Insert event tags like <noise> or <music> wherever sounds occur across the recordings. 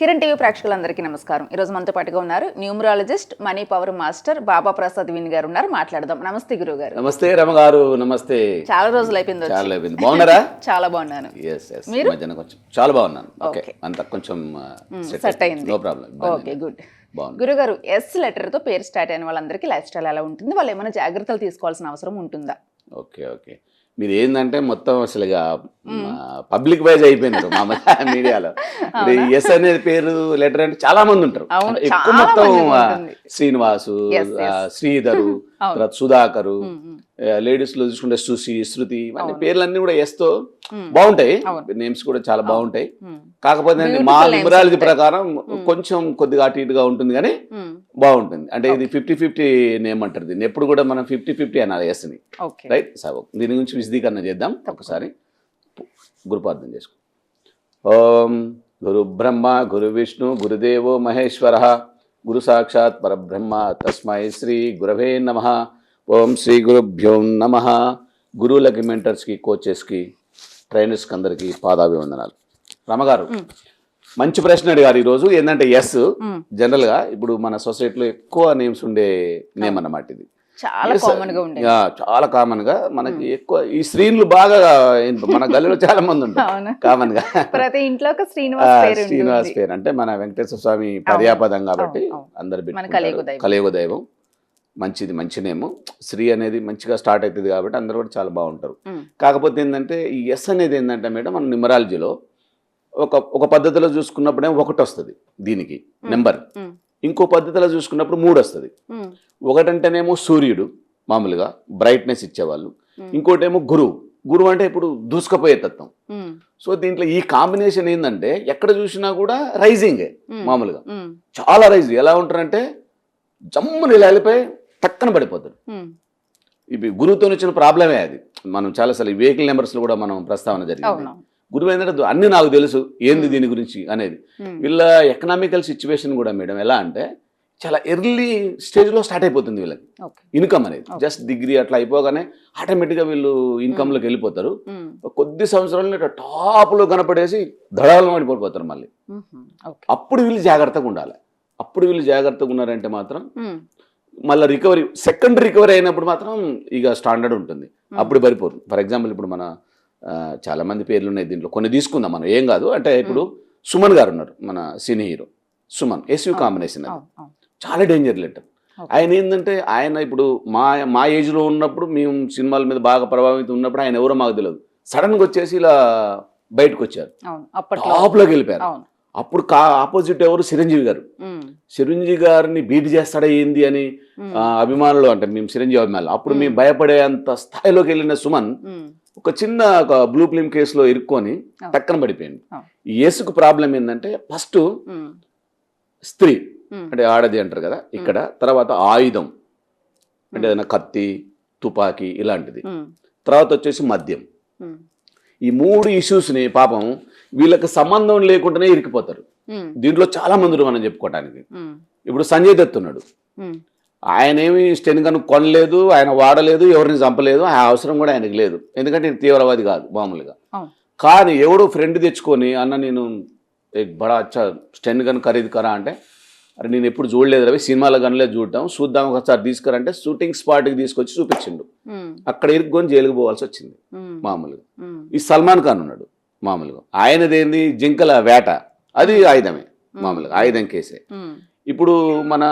Kiran TV ప్రేక్షకులందరికీ నమస్కారం. ఈ రోజు మనతో పాటుగా ఉన్నారు numerologist money power master Baba Prasad win గారు ఉన్నారు. మాట్లాడదాం. నమస్తే గురువు గారు నమస్తే రమగారు నమస్తే. చాలా రోజులు అయిపోయింది వచ్చి. చాలా అయిపోయింది. బాగున్నారా? <laughs> చాలా బాగున్నాను. కొంచెం. చాలా బాగున్నాను. ఓకే. అంత కొంచెం సెట్ అయింది. నో ప్రాబ్లం ఓకే గుడ్ గురుగారు ఎస్ లెటర్తో పేరు స్టార్ట్ అయిన వాళ్ళందరికీ లైఫ్ స్టైల్ ఎలా ఉంటుంది? వాళ్ళు ఏమైనా జాగ్రత్తలు తీసుకోవాల్సిన అవసరం ఉంటుందా? ఓకే ఓకే మీరు ఏంటంటే మొత్తం అసలుగా పబ్లిక్ వైజ్ అయిపోయినారు మా మీడియాలో ఎస్ అనేది పేరు లెటర్ అంటే చాలా మంది ఉంటారు ఎక్కువ మొత్తం. శ్రీనివాసు శ్రీధరు. తర్వాత సుధాకరు లేడీస్లో చూసుకుంటే సుశి శృతి ఇవన్నీ అవును. పేర్లన్నీ కూడా ఎస్తో ఉమ్, బాగుంటాయి. నేమ్స్ కూడా చాలా బాగుంటాయి. కాకపోతే మా లిబరాలజీ. ప్రకారం కొంచెం కొద్దిగా అటు ఇటుగా ఉంటుంది కానీ బాగుంటుంది. అంటే ఇది ఫిఫ్టీ ఫిఫ్టీ నేమ్ అంటారు దీన్ని. ఎప్పుడు కూడా మనం ఫిఫ్టీ ఫిఫ్టీ అనాలి ఎస్ని. రైట్? సరే దీని గురించి విశదీకరణ చేద్దాం. ఒకసారి గురుపార్థం చేసుకో. ఓం గురు బ్రహ్మ గురు విష్ణు గురుదేవో మహేశ్వర. గురు సాక్షాత్ పరబ్రహ్మ. తస్మై శ్రీ గురవే నమ. ఓం శ్రీ గురుభ్యో నమ. గురువులకి మెంటర్స్కి కోచెస్కి ట్రైనర్స్కి అందరికీ పాదాభివందనాలు. రమగారు మంచి ప్రశ్న అడిగారు ఈరోజు. ఏంటంటే ఎస్ జనరల్గా ఇప్పుడు మన సొసైటీలో ఎక్కువ నేమ్స్ ఉండే నేమ్ అన్నమాట ఇది. చాలా కామన్గా ఉండేది. చాలా కామన్గా మనకి ఎక్కువ ఈ స్త్రీలు బాగా మన గల్లీలో చాలా మంది ఉంటారు. కామన్గా. ప్రతి ఇంట్లో శ్రీనివాస్ పేరు శ్రీనివాస్ పేరు. అంటే మన వెంకటేశ్వర స్వామి పర్యాపదం కాబట్టి. అందరు. కలియుగ దైవం. మంచిది మంచి నేము శ్రీ అనేది మంచిగా స్టార్ట్ అవుతుంది కాబట్టి అందరూ కూడా చాలా బాగుంటారు. ఉమ్, కాకపోతే ఏంటంటే ఈ ఎస్ అనేది ఏంటంటే మేడం మన న్యూమరాలజీలో ఒక ఒక పద్ధతిలో చూసుకున్నప్పుడే ఒకటి వస్తుంది దీనికి. నెంబర్ ఉమ్, ఇంకో పద్ధతిలో చూసుకున్నప్పుడు మూడు వస్తుంది. ఒకటంటేనేమో సూర్యుడు మామూలుగా బ్రైట్నెస్ ఇచ్చేవాళ్ళు. ఇంకోటేమో గురువు. గురువు అంటే ఇప్పుడు దూసుకుపోయే తత్వం. సో దీంట్లో ఈ కాంబినేషన్ ఏంటంటే ఎక్కడ చూసినా కూడా రైజింగే మామూలుగా. చాలా రైజ్ ఎలా ఉంటారంటే జమ్ముని ఇలా వెళ్ళిపోయి టక్కన పడిపోతారు. ఉమ్, ఇవి గురువుతో వచ్చిన ప్రాబ్లమే అది. మనం చాలాసార్లు వెహికల్ నెంబర్స్లో కూడా మనం ప్రస్తావన జరిగింది. అవును గురువు ఏంటంటే అన్ని నాకు తెలుసు ఏంది దీని గురించి అనేది. వీళ్ళ ఎకనామికల్ సిచ్యువేషన్ కూడా మేడం ఎలా అంటే చాలా ఎర్లీ స్టేజ్లో స్టార్ట్ అయిపోతుంది వీళ్ళకి. ఇన్కమ్ అనేది. జస్ట్ డిగ్రీ అట్లా అయిపోగానే ఆటోమేటిక్గా వీళ్ళు ఇన్కమ్లోకి వెళ్ళిపోతారు. కొద్ది సంవత్సరాలు ఇట్లా టాప్లో కనపడేసి దడాలను పడిపోతారు మళ్ళీ. అప్పుడు వీళ్ళు జాగ్రత్తగా ఉండాలి. అప్పుడు వీళ్ళు జాగ్రత్తగా ఉన్నారంటే మాత్రం మళ్ళీ రికవరీ సెకండ్ రికవరీ అయినప్పుడు మాత్రం ఇక స్టాండర్డ్ ఉంటుంది. అప్పుడు పడిపోరు ఫర్ ఎగ్జాంపుల్ ఇప్పుడు మన ఆ, చాలా మంది పేర్లు ఉన్నాయి దీంట్లో. కొన్ని తీసుకుందాం మనం. ఏం కాదు. అంటే ఇప్పుడు సుమన్ గారు ఉన్నారు మన cine hero. Suman SEO combination అది. చాలా డేంజర్ లెటర్. ఆయన ఏంటంటే ఆయన ఇప్పుడు మా మా ఏజ్లో ఉన్నప్పుడు మేము సినిమాల మీద బాగా ప్రభావితం ఉన్నప్పుడు ఆయన ఎవరో మాకు తెలియదు సడన్గా వచ్చేసి ఇలా బయటకు వచ్చారు. టాప్లోకి వెళ్ళిపోయారు. అప్పుడు కా ఆపోజిట్ ఎవరు? చిరంజీవి గారు. చిరంజీవి గారిని బీట్ చేస్తాడా ఏంది అని అభిమానులు అంటే మేము చిరంజీవి అభిమానులు. అప్పుడు మేము భయపడేంత స్థాయిలోకి వెళ్ళిన సుమన్ ఒక చిన్న ఒక బ్లూ ఫిలిం కేసులో ఇరుక్కొని. టక్కన పడిపోయింది. యేసుకు ప్రాబ్లం ఏంటంటే ఫస్ట్ స్త్రీ అంటే ఆడది అంటారు కదా ఇక్కడ తర్వాత ఆయుధం అంటే ఏదైనా కత్తి తుపాకీ ఇలాంటిది. తర్వాత వచ్చేసి మద్యం. ఈ మూడు ఇష్యూస్ని పాపం వీళ్ళకి సంబంధం లేకుండానే ఇరికిపోతారు. దీంట్లో చాలా మంది మనం చెప్పుకోవడానికి ఉమ్, ఇప్పుడు సంజయ్ దత్ ఉన్నాడు. ఆయన ఏమి స్టెన్ గన్ కొనలేదు ఆయన వాడలేదు ఎవరిని చంపలేదు ఆ అవసరం కూడా ఆయనకి లేదు. ఎందుకంటే తీవ్రవాది కాదు మామూలుగా. కానీ ఎవడో ఫ్రెండ్ తెచ్చుకొని అన్న నేను "ఏక్ బడా అచ్చా స్టెన్ గన్ ఖరీదు కరా అంటే అరే నేను ఎప్పుడు చూడలేదు రవి సినిమాలో గన్లే చూడటం చూద్దాం ఒకసారి తీసుకురంటే షూటింగ్ స్పాట్కి తీసుకొచ్చి చూపించిండు. అక్కడ ఇరుక్కొని జైలుకు పోవాల్సి వచ్చింది మామూలుగా. ఈ సల్మాన్ ఖాన్ ఉన్నాడు మామూలుగా. ఆయనదేంది? జింకల వేట. అది ఆయుధమే మామూలుగా ఆయుధం కేసే. ఇప్పుడు మన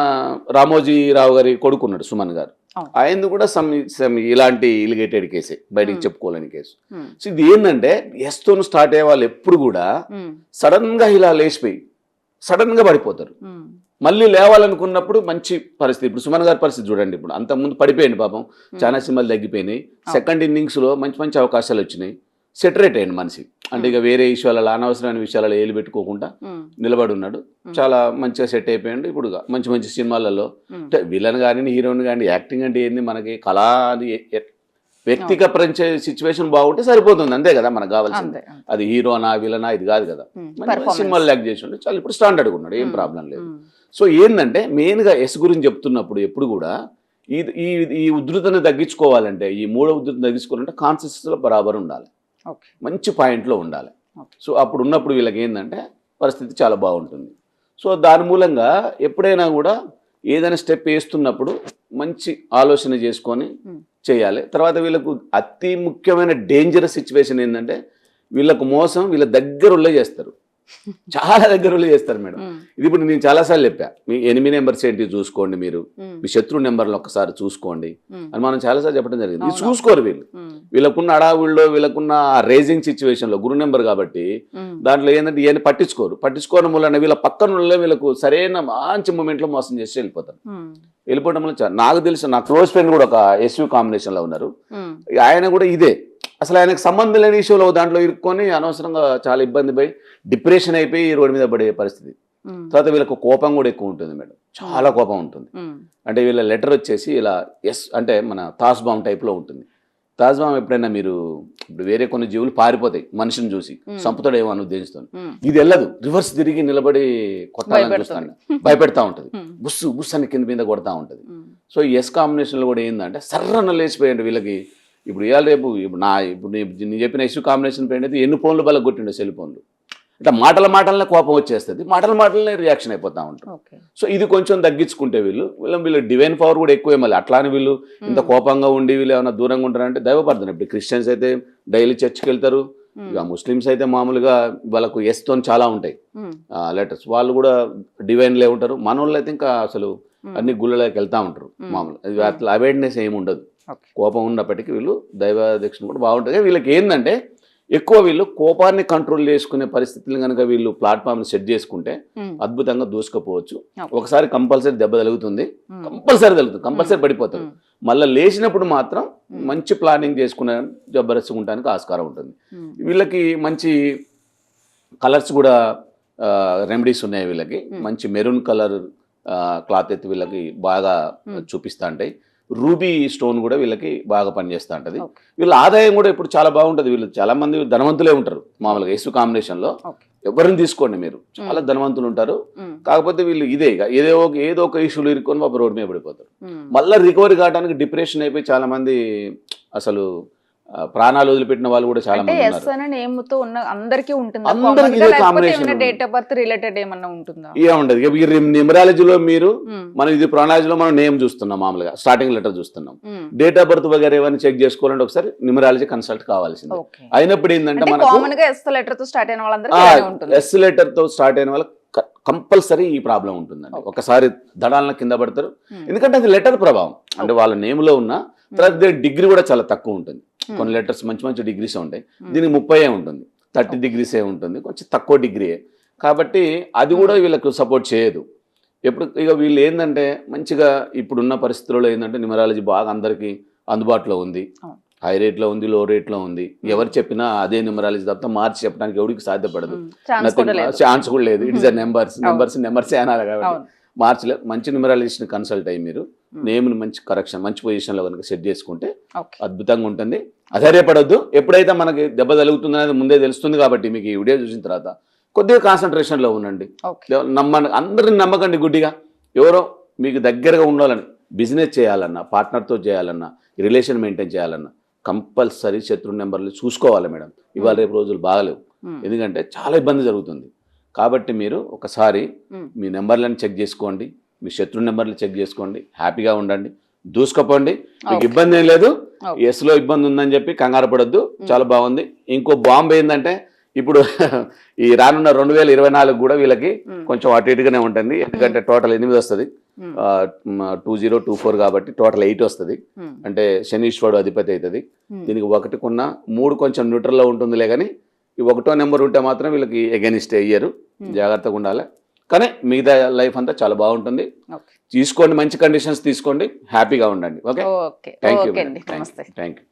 రామోజీరావు గారి కొడుకున్నాడు సుమన్ గారు. ఆయనది కూడా సమ్ సమ్ ఇలాంటి ఇలిగేటెడ్ కేసే బయటికి చెప్పుకోలేని కేసు ఉమ్, సో ఇది ఏంటంటే ఎస్తో స్టార్ట్ అయ్యే వాళ్ళు ఎప్పుడు కూడా ఉమ్, సడన్గా ఇలా లేచిపోయి సడన్గా పడిపోతారు మళ్ళీ లేవాలనుకున్నప్పుడు మంచి పరిస్థితి. ఇప్పుడు సుమన్ గారి పరిస్థితి చూడండి ఇప్పుడు. అంత ముందు పడిపోయింది పాపం. చాలా సినిమాలు తగ్గిపోయినాయి. సెకండ్ ఇన్నింగ్స్లో మంచి మంచి అవకాశాలు వచ్చినాయి. సెటరేట్ అయ్యింది మనిషి. అంటే ఇక వేరే విషయాలలో అనవసరమైన విషయాలలో ఏలు పెట్టుకోకుండా నిలబడి ఉన్నాడు. చాలా మంచిగా సెట్ అయిపోయాడు. ఇప్పుడు మంచి మంచి సినిమాలలో అంటే విలన్ కానీ హీరోయిన్ కానీ యాక్టింగ్ అంటే ఏంది? మనకి కళ అది ఎ- వ్యక్తిగపరించే సిచ్యువేషన్ బాగుంటే సరిపోతుంది. అంతే కదా మనకు కావాల్సింది. అది హీరోనా విలనా ఇది కాదు కదా. సినిమాలు యాక్ట్ చేసి ఉంటే చాలా. ఇప్పుడు స్టాండర్డ్గా ఉన్నాడు. ఏం ప్రాబ్లం లేదు. సో ఏంటంటే మెయిన్గా ఎస్ గురించి చెప్తున్నప్పుడు ఎప్పుడు కూడా ఈ ఈ ఉధృతను తగ్గించుకోవాలంటే ఈ మూడో ఉధృతిని తగ్గించుకోవాలంటే కాన్సిస్టెన్సీలో బరాబర్ ఉండాలి. మంచి పాయింట్లో ఉండాలి. సో అప్పుడు ఉన్నప్పుడు వీళ్ళకి ఏంటంటే పరిస్థితి చాలా బాగుంటుంది. సో దాని మూలంగా ఎప్పుడైనా కూడా ఏదైనా స్టెప్ వేస్తున్నప్పుడు మంచి ఆలోచన చేసుకొని. చేయాలి. తర్వాత వీళ్ళకు అతి ముఖ్యమైన డేంజరస్ సిచ్యువేషన్ ఏంటంటే వీళ్ళకు మోసం వీళ్ళ దగ్గరుల్లో చేస్తారు. <laughs> చాలా దగ్గరుల్లో చేస్తారు మేడం. ఇది ఇప్పుడు నేను చాలాసార్లు చెప్పా. మీ ఎనిమిది నెంబర్స్ ఏంటి చూసుకోండి మీరు. మీ శత్రు నెంబర్లు ఒక్కసారి చూసుకోండి. అని మనం చాలాసార్లు చెప్పడం జరిగింది. ఇది. చూసుకోరు వీళ్ళు. వీళ్ళకున్న అడావుల్లో వీళ్ళకున్న రేజింగ్ సిచ్యువేషన్లో గురు నెంబర్ కాబట్టి దాంట్లో ఏంటంటే ఇవన్నీ పట్టించుకోరు. పట్టించుకోవడం వల్ల వీళ్ళ పక్కన వాళ్ళే వీళ్ళకు సరైన మంచి మూమెంట్లో మోసం చేసి వెళ్ళిపోతారు. వెళ్ళిపోవడం వల్ల నాకు తెలిసిన నా క్లోజ్ ఫ్రెండ్ కూడా ఒక ఎస్యూ కాంబినేషన్లో ఉన్నారు. ఆయన కూడా ఇదే. అసలు ఆయనకు సంబంధం లేని విషయంలో దాంట్లో ఇరుక్కొని అనవసరంగా చాలా ఇబ్బంది పోయి డిప్రెషన్ అయిపోయి ఈ రోడ్డు మీద పడే పరిస్థితి. తర్వాత వీళ్ళకు కోపం కూడా ఎక్కువ ఉంటుంది మేడం. చాలా కోపం ఉంటుంది. అంటే వీళ్ళ లెటర్ వచ్చేసి ఇలా ఎస్ అంటే మన తాజ్ బాంబ్ టైప్లో ఉంటుంది. తాజ్ బాంబ్ ఎప్పుడైనా మీరు ఇప్పుడు వేరే కొన్ని జీవులు పారిపోతాయి మనిషిని చూసి. చంపుతాడేమో అని ఉద్దేశిస్తుంది ఉమ్, ఇది వెళ్ళదు. రివర్స్ తిరిగి నిలబడి కొట్టాలని. చూస్తాను. భయపెడతా ఉంటుంది. బుస్సు బుస్ అని కింద మీద కొడతా ఉంటుంది. సో ఎస్ కాంబినేషన్లో కూడా ఏంటంటే సర్రన లేచిపోయండి వీళ్ళకి ఇప్పుడు ఇవాళ రేపు ఇప్పుడు నా ఇప్పుడు నేను చెప్పిన ఎస్ కాంబినేషన్ పెయింట్ అయితే ఎన్ని ఫోన్లు బల్ల కొట్టిండే సెల్ ఫోన్లు. ఇట్లా మాటల మాటలనే కోపం వచ్చేస్తుంది. మాటల మాటలనే రియాక్షన్ అయిపోతా ఉంటారు. ఓకే. సో ఇది కొంచెం తగ్గించుకుంటే వీళ్ళు వీళ్ళ వీళ్ళు డివైన్ పవర్ కూడా ఎక్కువే మళ్ళీ. అట్లానే వీళ్ళు ఇంత కోపంగా ఉండి వీళ్ళు ఏమైనా దూరంగా ఉంటారంటే దైవపర్థన ఇప్పుడు క్రిస్టియన్స్ అయితే డైలీ చర్చ్కి వెళ్తారు. ఇక ముస్లిమ్స్ అయితే మామూలుగా వాళ్ళకు ఎస్తో చాలా ఉంటాయి. లెటర్స్ వాళ్ళు కూడా డివైన్లే ఉంటారు. మన వాళ్ళు అయితే ఇంకా అసలు అన్ని గుళ్ళలోకి వెళ్తూ ఉంటారు. మామూలు. అవేర్నెస్ ఏమి ఉండదు. కోపం ఉన్నప్పటికీ వీళ్ళు దైవ దక్షిణ కూడా బాగుంటుంది వీళ్ళకి ఏంటంటే ఎక్కువ వీళ్ళు కోపాన్ని కంట్రోల్ చేసుకునే పరిస్థితులు కనుక వీళ్ళు ప్లాట్ఫామ్ని సెట్ చేసుకుంటే అద్భుతంగా దూసుకుపోవచ్చు. ఒకసారి కంపల్సరీ దెబ్బ తగులుతుంది. కంపల్సరీ తగులుతుంది. కంపల్సరీ పడిపోతుంది మళ్ళీ లేచినప్పుడు మాత్రం. మంచి ప్లానింగ్ చేసుకునే జబ్బరస్సుకుంటానికి ఆస్కారం ఉంటుంది. వీళ్ళకి మంచి కలర్స్ కూడా రెమెడీస్ ఉన్నాయి వీళ్ళకి. మంచి మెరూన్ కలర్ క్లాత్ ఎత్తి వీళ్ళకి బాగా. చూపిస్తా ఉంటాయి. రూబీ స్టోన్ కూడా వీళ్ళకి బాగా పనిచేస్తూ ఉంటుంది. వీళ్ళ ఆదాయం కూడా ఇప్పుడు చాలా బాగుంటుంది. వీళ్ళు చాలా మంది ధనవంతులే ఉంటారు. మామూలుగా యేసు కాంబినేషన్లో. ఎవరిని తీసుకోండి మీరు. చాలా ధనవంతులు ఉంటారు. కాకపోతే వీళ్ళు ఇదే ఏదో ఒక ఏదో ఒక ఇష్యూలు ఇరుక్కొని పాప రోడ్డు మీద పడిపోతారు. మళ్ళీ రికవరీ కావడానికి డిప్రెషన్ అయిపోయి చాలా మంది అసలు ప్రాణాలు వదిలిపెట్టిన వాళ్ళు కూడా చాలా మంది ఉన్నారు. న్యూమరాలజీలో మీరు ఉమ్, మనం ఇది ప్రొనాలజీలో మనం నేమ్ చూస్తున్నాం మామూలుగా. స్టార్టింగ్ లెటర్ చూస్తున్నాం. డేట్ ఆఫ్ బర్త్ వగేరే ఏమైనా చెక్ చేసుకోవాలంటే ఒకసారి న్యూమరాలజీ కన్సల్ట్ కావాల్సింది. అయినప్పుడు ఏంటంటే మనకు ఎస్ లెటర్తో స్టార్ట్ అయిన ఉంటుంది. ఎస్ లెటర్తో స్టార్ట్ అయిన వాళ్ళకి కంపల్సరీ ఈ ప్రాబ్లం ఉంటుందండి. ఒకసారి దడాలను కింద పడతారు. ఉమ్, ఎందుకంటే అది లెటర్ ప్రభావం. అంటే వాళ్ళ నేమ్లో ఉన్న తర్వాత డిగ్రీ కూడా చాలా తక్కువ ఉంటుంది. Hmm. కొన్ని లెటర్స్ మంచి మంచి డిగ్రీస్ ఉంటాయి. Hmm. దీనికి ముప్పై ఉంటుంది. థర్టీ డిగ్రీసే ఉంటుంది. కొంచెం తక్కువ డిగ్రీయే. కాబట్టి అది కూడా వీళ్ళకు సపోర్ట్ చేయదు. ఎప్పుడు ఇక వీళ్ళు ఏంటంటే మంచిగా ఇప్పుడున్న పరిస్థితుల్లో ఏంటంటే న్యూమరాలజీ బాగా అందరికీ అందుబాటులో ఉంది. హై రేట్లో ఉంది లో రేట్లో ఉంది. ఎవరు చెప్పినా అదే న్యూమరాలజీ తప్ప మార్చి చెప్పడానికి ఎవరికి సాధ్యపడదు. ఛాన్స్ కూడా లేదు. It is a numbers numbers numbers అనాలి కాబట్టి. అవును. మార్చలే మంచి న్యూమరాలజిస్ట్ని కన్సల్ట్ అయ్యి మీరు. Hmm. నేమ్ని మంచి కరెక్షన్ మంచి పొజిషన్లో కనుక సెట్ చేసుకుంటే అద్భుతంగా ఉంటుంది. అధైర్యపడొద్దు. ఎప్పుడైతే మనకి దెబ్బ తగులుతుంది అనేది ముందే తెలుస్తుంది కాబట్టి మీకు ఈ వీడియో చూసిన తర్వాత కొద్దిగా కాన్సన్ట్రేషన్లో ఉండండి. ఓకే నమ్మ అందరిని నమ్మకండి గుడ్డిగా. ఎవరో మీకు దగ్గరగా ఉండాలని బిజినెస్ చేయాలన్నా పార్ట్నర్తో చేయాలన్నా రిలేషన్ మెయింటైన్ చేయాలన్నా కంపల్సరీ శత్రు నెంబర్లు చూసుకోవాలి మేడం. ఇవాళ రేపు రోజులు బాగలేవు. ఉమ్, ఎందుకంటే చాలా ఇబ్బంది జరుగుతుంది. కాబట్టి మీరు ఒకసారి మీ నెంబర్లను చెక్ చేసుకోండి. మీ శత్రు నెంబర్లు చెక్ చేసుకోండి హ్యాపీగా ఉండండి దూసుకపోండి. మీకు. ఇబ్బంది ఏం లేదు. ఎస్లో ఇబ్బంది ఉందని చెప్పి కంగారు పడొద్దు. చాలా బాగుంది. ఇంకో బాంబు ఏంటంటే ఇప్పుడు <laughs> ఈ రానున్న రెండు వేల ఇరవై నాలుగు కూడా వీళ్ళకి కొంచెం అటు ఇటుగానే ఉంటుంది. ఎందుకంటే టోటల్ ఎనిమిది వస్తుంది. టూ జీరో టూ ఫోర్ కాబట్టి టోటల్ ఎయిట్ వస్తుంది. అంటే శనీశ్వరుడు అధిపతి అవుతుంది. దీనికి ఒకటి కొన్న మూడు కొంచెం న్యూట్రల్లో ఉంటుందిలే కానీ ఈ ఒకటో నెంబర్ ఉంటే మాత్రం వీళ్ళకి ఎగెనిస్ట్ అయ్యారు. జాగ్రత్తగా ఉండాలి. కానీ మిగతా లైఫ్ అంతా చాలా బాగుంటుంది. తీసుకోండి మంచి కండిషన్స్ తీసుకోండి హ్యాపీగా ఉండండి. Okay? Thank you thank you